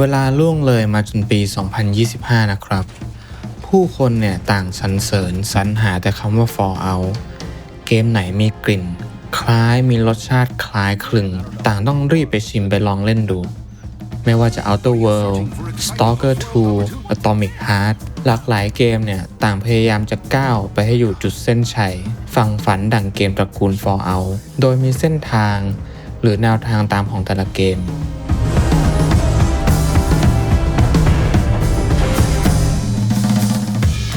เวลาล่วงเลยมาจนปี 2025 นะครับ ผู้คนเนี่ยต่างสรรเสริญสรรหาแต่คำว่า Fallout เกมไหนมีกลิ่น คล้ายมีรสชาติคล้ายคลึง ต่างต้องรีบไปชิมไปลองเล่นดู ไม่ว่าจะ Outer World Stalker 2 Atomic Heart หลากหลายเกมเนี่ย ต่างพยายามจะก้าวไปให้อยู่จุดเส้นชัย ฝั่งฝันดั่งเกมตระกูล Fallout โดยมีเส้นทาง หรือแนวทางตามของแต่ละเกม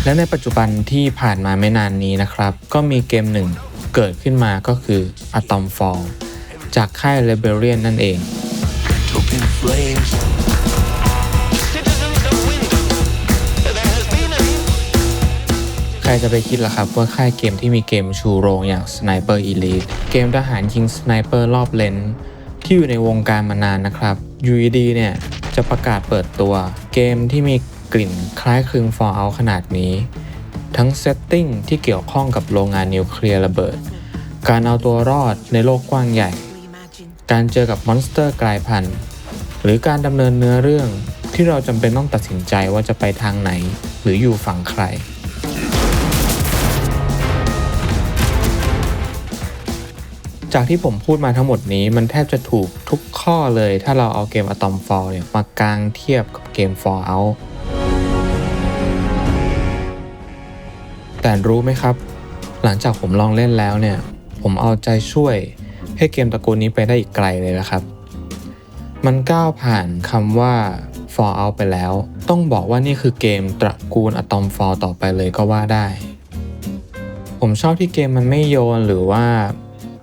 และในปัจจุบันที่ผ่านมาไม่นานนี้นะครับ ก็มีเกมหนึ่งเกิดขึ้นมาก็คือ Atom Fall จากค่าย Rebellion นั่นเอง ใครจะไปคิดล่ะครับว่าค่ายเกมที่มีเกมชูโรงอย่าง Sniper Elite เกมทหารยิงสไนเปอร์รอบเลนที่อยู่ในวงการมานานนะครับอยู่ดีเนี่ยจะประกาศเปิดตัวเกมที่มี กลิ่นคล้ายคลึง Fallout ขนาดนี้ ทั้งเซตติ้งที่เกี่ยวข้องกับโรงงานนิวเคลียร์ระเบิด การเอาตัวรอดในโลกกว้างใหญ่ การเจอกับมอนสเตอร์กลายพันธุ์หรือการดำเนินเนื้อเรื่องที่เราจำเป็นต้องตัดสินใจว่าจะไปทางไหน หรืออยู่ฝั่งใคร จากที่ผมพูดมาทั้งหมดนี้มันแทบจะถูกทุกข้อเลย ถ้าเราเอาเกม Atom Fall เนี่ยมากางเทียบกับเกม Fallout แต่รู้ไหมครับ หลังจากผมลองเล่นแล้วเนี่ย ผมเอาใจช่วยให้เกมตระกูลนี้ไปได้อีกไกลเลยนะครับ มันก้าวผ่านคำว่า Fallout ไปแล้ว ต้องบอกว่านี่คือเกมตระกูล Atom Fall ต่อไปเลยก็ว่าได้ ผมชอบที่เกมมันไม่โยนหรือว่า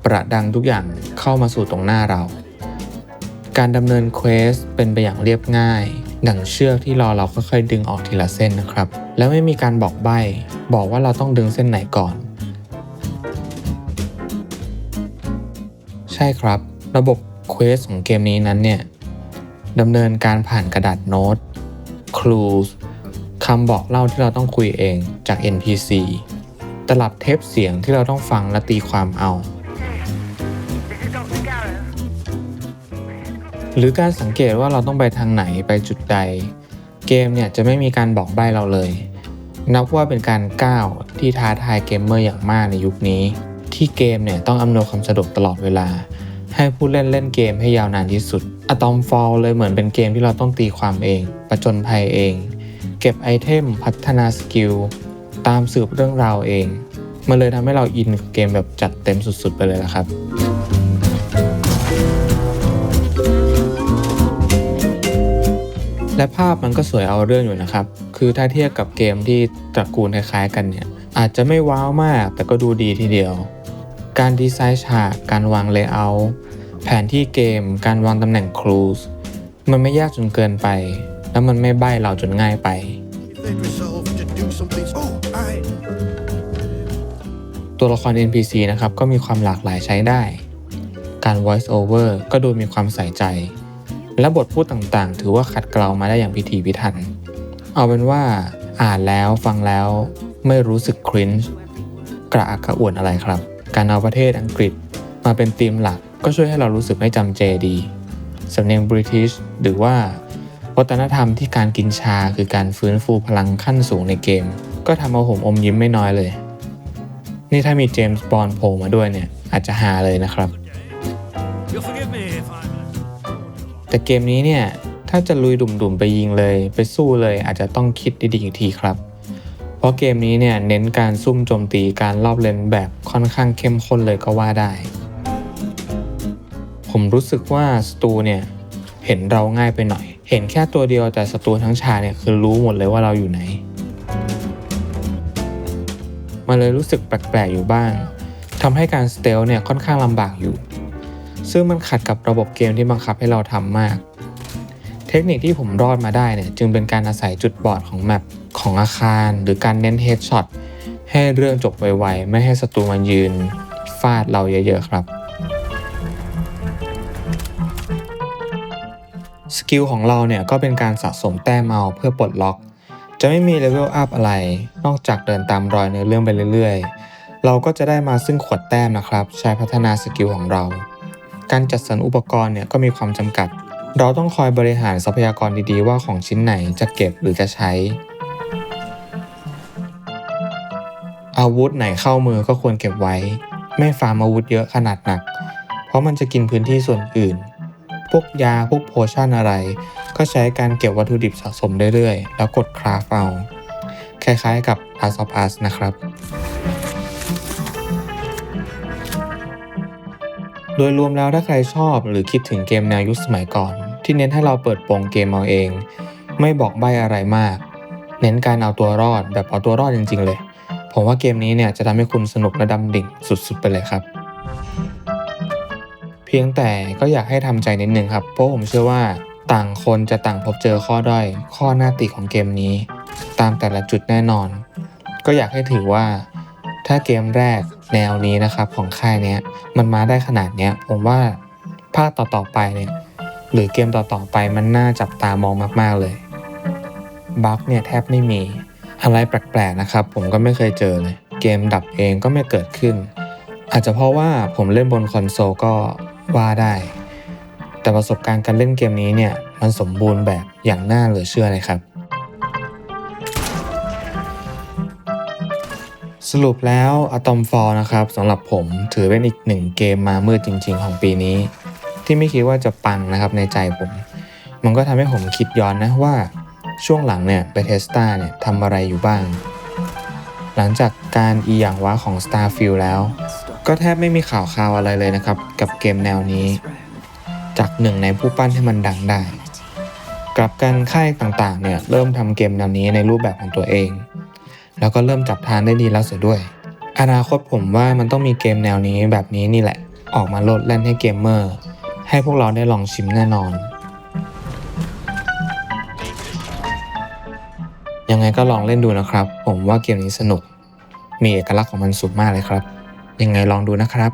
ประดังทุกอย่างเข้ามาสู่ตรงหน้าเรา การดำเนินเควสเป็นไปอย่างเรียบง่าย ดังเชือกที่รอเราค่อยๆดึงออกทีละเส้นนะครับ แล้วไม่มีการบอกใบ้บอกว่าเราต้องดึงเส้นไหนก่อน ใช่ครับ ระบบเควสของเกมนี้นั้นเนี่ยดำเนินการผ่านกระดาษโน้ตคลูคำบอกเล่าที่เราต้องคุยเองจาก NPC ตลับเทปเสียงที่เราต้องฟังและตีความเอา หรือการสังเกตว่าเราต้องไปทางไหนไปจุดใด เกมเนี่ยจะไม่มีการบอกใบ้เราเลย นับว่าเป็นการก้าวที่ท้าทายเกมเมอร์อย่างมากในยุคนี้ ที่เกมเนี่ยต้องอำนวยความสะดวกตลอดเวลา ให้ผู้เล่นเล่นเกมให้ยาวนานที่สุด Atom Fall เลยเหมือนเป็นเกมที่เราต้องตีความเอง ประจนภัยเอง เก็บไอเทมพัฒนาสกิลตามสืบเรื่องราวเองมันเลยทำให้เราอินกับเกมแบบจัดเต็มสุดๆไปเลยละครับ และภาพมันก็สวยเอาเรื่องอยู่นะครับ คือถ้าเทียบกับเกมที่ตระกูลคล้ายๆกันเนี่ย อาจจะไม่ว้าวมากแต่ก็ดูดีทีเดียว การดีไซน์ฉาก การวางเลเยอร์แผนที่เกม การวางตำแหน่งครูสมันไม่ยากจนเกินไป แล้วมันไม่ใบ้เราจนง่ายไปตัวละคร NPC นะครับก็มีความหลากหลายใช้ได้ การ voice over ก็ดูมีความใส่ใจ และบทพูดต่างๆ ถือว่าขัดเกลามาได้อย่างพิถีพิถัน เอาเป็นว่าอ่านแล้วฟังแล้วไม่รู้สึกคริ้นช์กระอักกระอ่วนอะไรครับ การเอาประเทศอังกฤษมาเป็นธีมหลักก็ช่วยให้เรารู้สึกไม่จำเจดีสำเนียงบริทิชหรือว่าวัฒนธรรมที่การกินชาคือการฟื้นฟูพลังขั้นสูงในเกม ก็ทำเอาผมอมยิ้มไม่น้อยเลย นี่ถ้ามีเจมส์บอลโผล่มาด้วยเนี่ยอาจจะหาเลยนะครับ แต่เกมนี้เนี่ย ถ้าจะลุยดุ่มๆไปยิงเลย ไปสู้เลยอาจจะต้องคิดดีๆอีกทีครับ เพราะเกมนี้เนี่ยเน้นการซุ่มโจมตีการรอบเลนแบบค่อนข้างเข้มข้นเลยก็ว่าได้ ผมรู้สึกว่าสตูเนี่ยเห็นเราง่ายไปหน่อย เห็นแค่ตัวเดียวแต่สตูทั้งชาเนี่ยคือรู้หมดเลยว่าเราอยู่ไหนมันเลยรู้สึกแปลกๆอยู่บ้างทำให้การสเตลเนี่ยค่อนข้างลำบากอยู่ ซึ่งมันขัดกับระบบเกมที่บังคับให้เราทำมาก เทคนิคที่ผมรอดมาได้เนี่ยจึงเป็นการอาศัยจุดบอดของแมปของอาคาร หรือการเน้นเฮดช็อตให้เรื่องจบไวๆ ไม่ให้ศัตรูมายืนฟาดเราเยอะๆครับสกิลของเราเนี่ยก็เป็นการสะสมแต้มเอาเพื่อปลดล็อก จะไม่มีเลเวลอัพอะไร นอกจากเดินตามรอยในเรื่องไปเรื่อยๆ เราก็จะได้มาซึ่งขวดแต้มนะครับ ใช้พัฒนาสกิลของเรา การจัดสรรอุปกรณ์เนี่ยก็มีความจำกัด เราต้องคอยบริหารทรัพยากรดีๆ ว่าของชิ้นไหนจะเก็บหรือจะใช้ อาวุธไหนเข้ามือก็ควรเก็บไว้ ไม่ฟาร์มอาวุธเยอะขนาดหนัก เพราะมันจะกินพื้นที่ส่วนอื่น พวกยาพวกโพชั่นอะไร ก็ใช้การเก็บวัตถุดิบสะสมเรื่อยๆ แล้วกดคราฟเอาคล้ายๆกับ Last of Us นะครับ โดยรวมแล้วถ้าใครชอบหรือคิดถึงเกมแนวยุคสมัยก่อน ที่เน้นให้เราเปิดโปงเกมเอาเอง ไม่บอกใบอะไรมาก เน้นการเอาตัวรอดแบบเอาตัวรอดจริง ๆ เลย ผมว่าเกมนี้เนี่ยจะทำให้คุณสนุกและดำดิ่งสุดๆไปเลยครับ เพียงแต่ก็อยากให้ทำใจนิดนึงครับ เพราะผมเชื่อว่าต่างคนจะต่างพบเจอข้อด้อย ข้อหน้าติของเกมนี้ ตามแต่ละจุดแน่นอน ก็อยากให้ถือว่า ถ้าเกมแรก แนวนี้นะครับของค่ายเนี้ยมันมาได้ขนาดเนี้ยผมว่าภาคต่อๆไปเนี่ยหรือเกมต่อๆไปมันน่าจับตามองมากๆเลยบั๊กเนี่ยแทบไม่มีอะไรแปลกๆนะครับ ผมก็ไม่เคยเจอเลยเกมดับเองก็ไม่เกิดขึ้น อาจจะเพราะว่าผมเล่นบนคอนโซลก็ว่าได้ แต่ประสบการณ์การเล่นเกมนี้เนี่ยมันสมบูรณ์แบบอย่างน่าเหลือเชื่อเลยครับ สรุปแล้ว Atom Fall นะครับสำหรับผมถือเป็นอีกหนึ่งเกมมามืดจริง ๆ ของปีนี้ ที่ไม่คิดว่าจะปังนะครับในใจผม มันก็ทำให้ผมคิดย้อนนะว่าช่วงหลังเนี่ย Bethesda เนี่ยทำอะไรอยู่บ้าง หลังจากการอีหยังวะของ Starfield แล้ว ก็แทบไม่มีข่าวคราวอะไรเลยนะครับ กับเกมแนวนี้ จากหนึ่งในผู้ปั้นให้มันดังได้ กลับกันค่ายต่างๆเนี่ยเริ่มทำเกมแนวนี้ในรูปแบบของตัวเอง แล้วก็เริ่มจับทางได้ดีแล้วเสียด้วย อนาคตผมว่ามันต้องมีเกมแนวนี้แบบนี้นี่แหละ ออกมาโลดแล่นให้เกมเมอร์ ให้พวกเราได้ลองชิมแน่นอน ยังไงก็ลองเล่นดูนะครับ ผมว่าเกมนี้สนุก มีเอกลักษณ์ของมันสูงมากเลยครับ ยังไงลองดูนะครับ